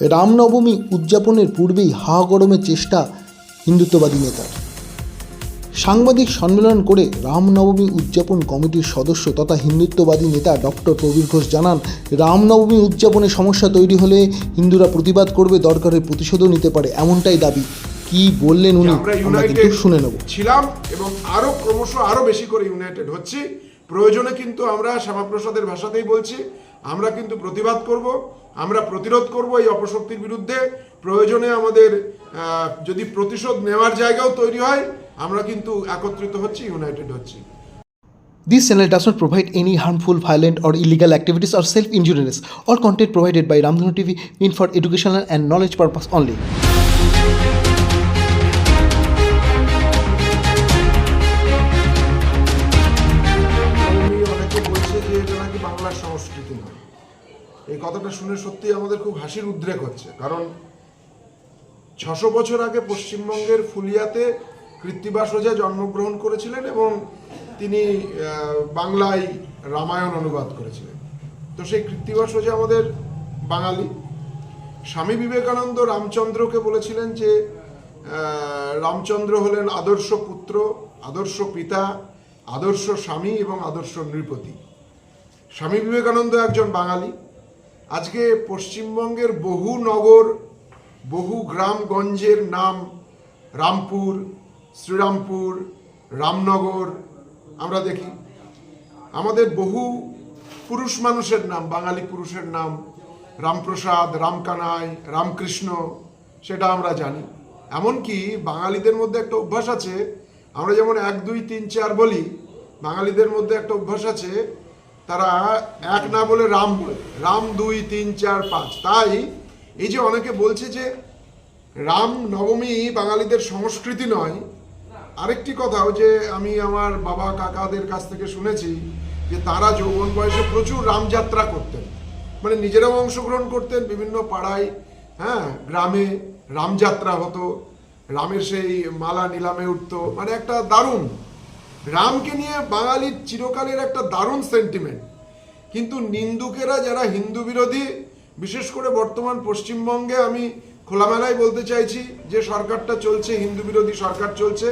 রামনবমী উদযাপনের পূর্বেই হা গরমের চেষ্টা হিন্দুত্ববাদী নেতার। সাংবাদিক সম্মেলন করে রামনবমী উদযাপন কমিটির সদস্য তথা হিন্দুত্ববাদী নেতা ডক্টর প্রবীর ঘোষ জানান রামনবমী উদযাপনে সমস্যা তৈরি হলে হিন্দুরা প্রতিবাদ করবে দরকারের প্রতিশোধও নিতে পারে এমনটাই দাবি। কি বললেন উনি? আমরা আমরা কিন্তু শুনে নেব। ছিলাম এবং আরও ক্রমশ আরও বেশি করে ইউনাইটেড হচ্ছি। প্রয়োজনে কিন্তু আমরা শ্যামাপ্রসাদের ভাষাতেই বলছি আমরা কিন্তু প্রতিবাদ করব। আমরা প্রতিরোধ করব এই অপশক্তির বিরুদ্ধে প্রয়োজনে আমাদের যদি প্রতিশোধ নেওয়ার জায়গাও তৈরি হয় আমরা কিন্তু একত্রিত হচ্ছি ইউনাইটেড হচ্ছি This channel does not provide any harmful, violent, or illegal activities or self-injurious. All content provided by Ramdhanu TV meant for educational and knowledge purpose only. কথাটা শুনে সত্যি আমাদের খুব হাসির উদ্রেক হচ্ছে। কারণ ছশো বছর আগে পশ্চিমবঙ্গের ফুলিয়াতে কৃত্তিবাস ওঝা জন্মগ্রহণ করেছিলেন এবং তিনি বাংলায় রামায়ণ অনুবাদ করেছিলেন। তো সেই কৃত্তিবাস ওঝা আমাদের বাঙালি। স্বামী বিবেকানন্দ রামচন্দ্রকে বলেছিলেন যে রামচন্দ্র হলেন আদর্শ পুত্র, আদর্শ পিতা, আদর্শ স্বামী এবং আদর্শ নৃপতি। স্বামী বিবেকানন্দ একজন বাঙালি। আজকে পশ্চিমবঙ্গের বহু নগর, বহু গ্রামগঞ্জের নাম রামপুর, শ্রীরামপুর, রামনগর, আমরা দেখি। আমাদের বহু পুরুষ মানুষের নাম, বাঙালি পুরুষের নাম, রামপ্রসাদ, রামকানাই, রামকৃষ্ণ, সেটা আমরা জানি। এমনকি বাঙালিদের মধ্যে একটা অভ্যাস আছে, আমরা যেমন এক, দুই, তিন, চার বলি, বাঙালিদের মধ্যে একটা অভ্যাস আছে তারা এক না বলে রাম বলে। রাম দুই, তিন, চার, পাঁচ। তাই এই যে অনেকে বলছে যে রাম নবমী বাঙালিদের সংস্কৃতি নয়, আরেকটি কথাও যে আমি আমার বাবা কাকাদের কাছ থেকে শুনেছি যে তারা যৌবন বয়সে প্রচুর রামযাত্রা করতেন। মানে নিজেরাও অংশগ্রহণ করতেন বিভিন্ন পাড়ায় হ্যাঁ গ্রামে রামযাত্রা হতো, রামের সেই মালা নিলামে উঠতো। মানে একটা দারুণ রামকে নিয়ে বাঙালির চিরকালের একটা দারুণ সেন্টিমেন্ট কিন্তু নিন্দুকেরা যারা হিন্দু বিরোধী, বিশেষ করে বর্তমান পশ্চিমবঙ্গে আমি খোলামেলায় বলতে চাইছি, যে সরকারটা চলছে, হিন্দু বিরোধী সরকার চলছে,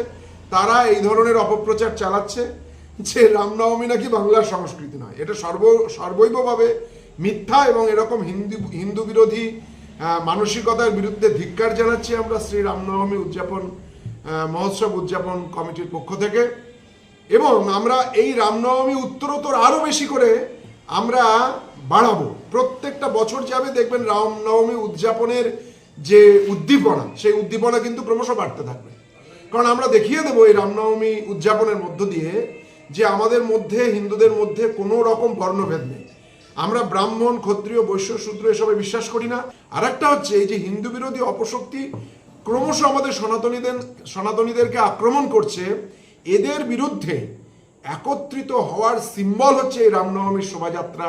তারা এই ধরনের অপপ্রচার চালাচ্ছে, যে রামনবমী নাকি বাংলার সংস্কৃতি নয়। এটা সর্ব, সর্বৈবভাবে মিথ্যা এবং এরকম হিন্দু হিন্দু বিরোধী মানসিকতার বিরুদ্ধে ধিক্কার জানাচ্ছি আমরা শ্রী রামনবমী উদযাপন মহোৎসব উদযাপন কমিটির পক্ষ থেকে। এবং আমরা এই রামনবমী উত্তরোত্তর আরও বেশি করে আমরা বাড়াবো। প্রত্যেকটা বছর যাবে দেখবেন রামনবমী উদযাপনের যে উদ্দীপনা, সেই উদ্দীপনা কিন্তু ক্রমশ বাড়তে থাকবে। কারণ আমরা দেখিয়ে দেবো এই রামনবমী উদযাপনের মধ্য দিয়ে যে আমাদের মধ্যে, হিন্দুদের মধ্যে কোনো রকম বর্ণভেদ নেই। আমরা ব্রাহ্মণ, ক্ষত্রিয়, বৈশ্য, শূদ্র এসবে বিশ্বাস করি না। আর একটা হচ্ছে এই যে হিন্দু বিরোধী অপশক্তি ক্রমশ আমাদের সনাতনীদের, সনাতনীদেরকে আক্রমণ করছে। এদের বিরুদ্ধে একত্রিত হওয়ার সিম্বল হচ্ছে এই রামনবমীর শোভাযাত্রা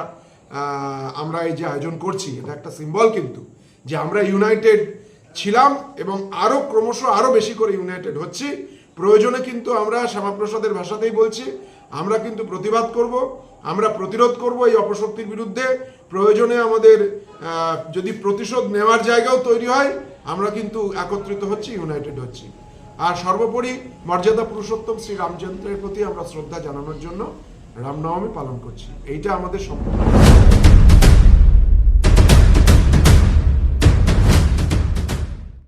আমরা এই যে আয়োজন করছি, এটা একটা সিম্বল কিন্তু, যে আমরা ইউনাইটেড ছিলাম এবং আরও ক্রমশ আরও বেশি করে ইউনাইটেড হচ্ছি। প্রয়োজনে কিন্তু আমরা শ্যামাপ্রসাদের ভাষাতেই বলছি, আমরা কিন্তু প্রতিবাদ করব, আমরা প্রতিরোধ করব এই অপশক্তির বিরুদ্ধে। প্রয়োজনে আমাদের যদি প্রতিশোধ নেওয়ার জায়গাও তৈরি হয়, আমরা কিন্তু একত্রিত হচ্ছি, ইউনাইটেড হচ্ছি। আর সর্বোপরি মর্যাদা পুরুষোত্তম শ্রী রামচন্দ্রের প্রতি আমরা শ্রদ্ধা জানানোর জন্য রামনবমী পালন করছি। এইটা আমাদের সম্পূর্ণ